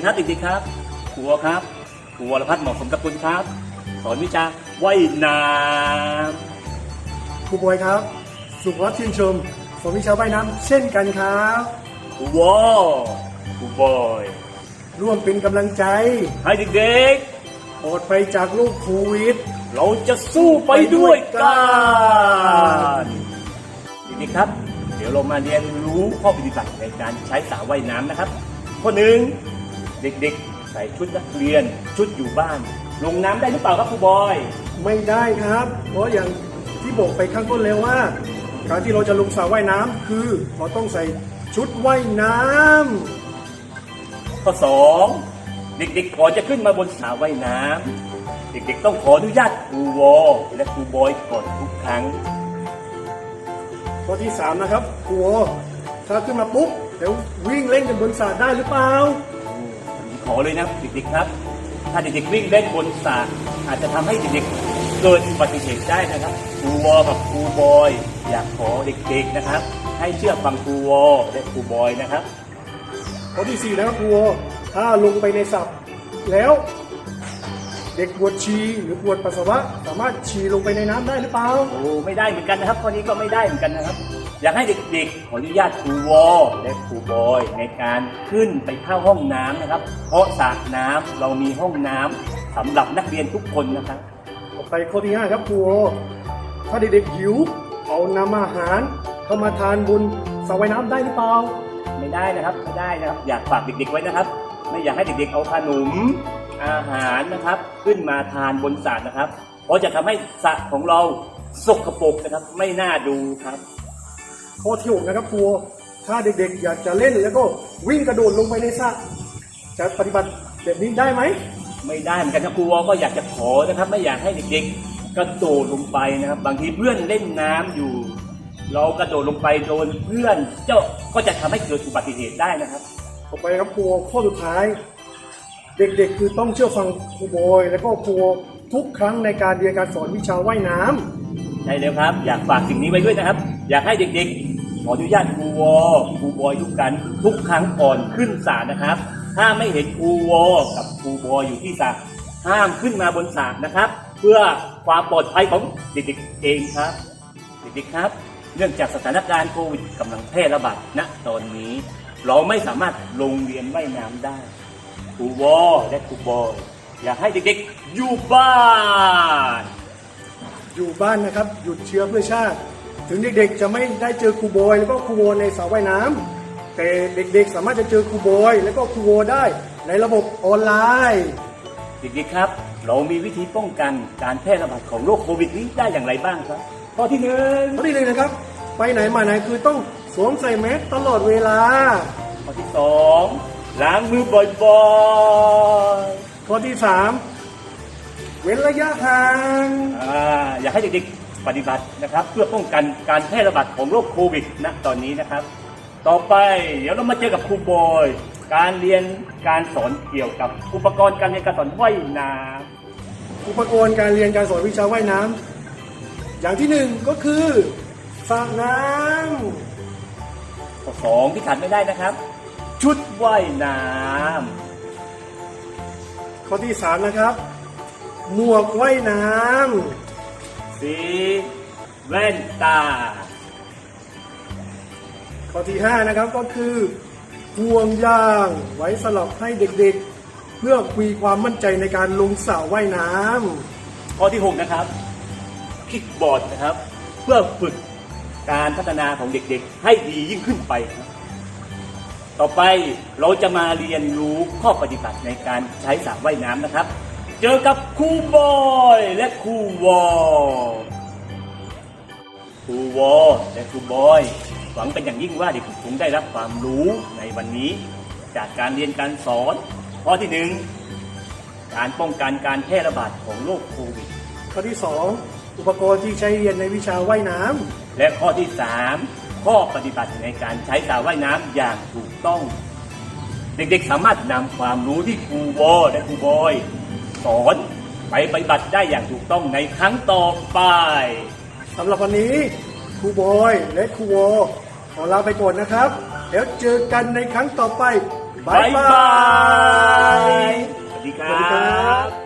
วัสดีครับเด็กๆครับครูวอครับครูวรพัฒน์เหมาะสมกับคุณครับ สอนวิชาว่ายน้ครูบอยครับ สุขวัฒน์ชื่นชมสมวิชาว่ายน้ำเช่นกันครับำครูวอครูบอย ร่วมเป็นกำลังใจ ให้เด็กปลอดภัยจากโรคโควิดๆเราจะสู้ไปด้วยกันเด็กๆครับ เดี๋ยวเรามาเรียนรู้ข้อปฏิบัติในการใช้สระว่ายน้ำนะครับข้อหนึ่ง เด็กๆ ใส่ชุดนักเรียน ชุดอยู่บ้าน ลงน้ำได้หรือเปล่าครับครูบอย ไม่ได้ครับ เพราะอย่างที่บอกไปข้างต้นแล้วว่า การที่เราจะลงสระว่ายน้ำคือเราต้องใส่ชุดว่ายน้ข้อสองเด็กๆก่อนจะขึ้นมาบนสระว่ายน้ำเด็กๆ ต้องขออนุญาตครูวอและครูบอยก่อนทุกครั้งำข้อที่สามนะครับครูโอถ้าขึ้นมาปุ๊บเดี๋ยววิ่งเล่นกันบนสระได้หรือเปล่าผมข อเลยนะเด็กๆครับ ถ้าเด็กๆวิ่งเล่นบนสระอาจจะทำให้เด็กๆเกิดอุบัติเหตุได้นะครับครูวอกับครูบอย อยากขอเด็กๆนะครับ ให้เชื่อฟังครูวอและครูบอยนะครับข้อที่สี่นะครับครูวอถ้าลงไปในสระแล้ว เด็กปวดฉี่หรือปวดปัสสาวะ สามารถฉี่ลงไปในน้ำได้หรือเปล่า โอ้ไม่ได้เหมือนกันนะครับข้อนี้ก็ไม่ได้เหมือนกันนะครับ อยากให้เด็กๆขออนุญาตครูวอและครูบอยในการขึ้นไปเข้าห้องน้ำนะครับ เพราะสระน้ำเรามีห้องน้ำสำหรับนักเรียนทุกคนนะครับ ต่อไปข้อที่5ครับครูโอถ้าเด็กๆหิว เอานำอาหารเข้ามาทานบนสระว่ายน้ำได้หรือเปล่า ไม่ได้นะครับไม่ได้นะครับ อยากฝากเด็กๆไว้นะครับ ไม่อยากให้เด็กๆเอาขนม อาหารนะครับ ขึ้นมาทานบนสระนะครับ เพราะจะทำให้สระของเราสกปรกนะครับ ไม่น่าดูครับ ข้อที่6นะครับครูโอถ้าเด็กๆ อยากจะเล่นแล้วก็วิ่งกระโดดลงไปในสระจะปฏิบัติแบบนี้ได้ไหม ไม่ได้เหมือนกันครับครูวอก็อยากจะขอนะครับ ไม่อยากให้เด็กๆ กระโดดลงไปนะครับ บางทีเพื่อนเล่นน้ำอยู่ เรากระโดดลงไปโดนเพื่อน เจ้าก็จะทำให้เกิดอุบัติเหตุได้นะครับ ต่อไปครับครูโอข้อสุดท้าย เด็กๆ คือต้องเชื่อฟังครูบอยแล้วก็ครูโอทุกครั้งในการเรียนการสอนวิชาว่ายน้ำใช่แล้วครับ อยากฝากสิ่งนี้ไว้ด้วยนะครับ อยากให้เด็กๆ ขออนุญาตครูวอครูบอยทุกกันทุกครั้งก่อนขึ้นศาลนะครับ ถ้าไม่เห็นครูวอกับครูบอยอยู่ที่ศาลห้ามขึ้นมาบนศาลนะครับ เพื่อความปลอดภัยของเด็กๆเองครับ เด็กๆครับ เนื่องจากสถานการณ์โควิดกำลังแพร่ระบาดณตอนนี้ เราไม่สามารถลงเรียนว่ายน้ำได้ ครูวอและครูบอยอยากให้เด็กๆอยู่บ้าน อยู่บ้านนะครับ หยุดเชื้อเพื่อชาติ ถึงเด็กๆจะไม่ได้เจอครูบอยแล้วก็ครูโวในสระว่ายน้ำแต่เด็กๆสามารถจะเจอครูบอยแล้วก็ครูโวได้ในระบบออนไลน์ เด็กๆครับ เรามีวิธีป้องกันการแพร่ระบาดของโรคโควิดนี้ได้อย่างไรบ้างครับข้อที่หนึ่งข้อที่หนึ่งนะครับ ไปไหนมาไหนคือต้องสวมใส่แมสตลอดเวลา ข้อที่สอง ล้างมือบ่อยข้อที่สามเว้นระยะห่างๆอ่าอยากให้เด็กๆปฏิบัตินะครับ เพื่อป้องกันการแพร่ระบาดของโรคโควิดณตอนนี้นะครับ ต่อไปเดี๋ยวเรามาเจอกับครูบอย การเรียนการสอนเกี่ยวกับอุปกรณ์การเรียนการสอนว่ายน้อุปกรณ์การเรียนการสอนวิชาว่ายน้ำอย่างที่หนึ่งก็คือสระน้ำข้อสองที่ขาดไม่ได้นะครับ ชุดว่ายน้ำข้อที่สามนะครับ หมวกว่ายน้ำสีแว่นตา ข้อที่ห้านะครับก็คือห่วงยางไว้สำหรับให้เด็กๆ เพื่อมีความมั่นใจในการลงสระว่ายน้ำข้อที่6นะครับคิกบอร์ดนะครับ เพื่อฝึกการพัฒนาของเด็กๆ ให้ดียิ่งขึ้นไปครับ ต่อไปเราจะมาเรียนรู้ข้อปฏิบัติในการใช้สระว่ายน้ำนะครับ เจอกับครูบอยและครูวอครูวอและครูบอย หวังเป็นอย่างยิ่งว่าเด็กๆคงได้รับความรู้ในวันนี้ จากการเรียนการสอนข้อที่หนึ่งการป้องกันการแพร่ระบาดของโรคโควิดข้อที่สองอุปกรณ์ที่ใช้เรียนในวิชาว่ายน้ำและข้อที่ 3 ข้อปฏิบัติในการใช้สระว่ายน้ำอย่างถูก ต้อง เด็กๆสามารถนำความรู้ที่ครูวอและครูบอย สอนไปปฏิบัติได้อย่างถูกต้องในครั้งต่อไปสำหรับวันนี้ครูบอยและครูโวขอลาไปก่อนนะครับ แล้วเจอกันในครั้งต่อไป บ๊ายบาย สวัสดีคสวัสดีครัรับบ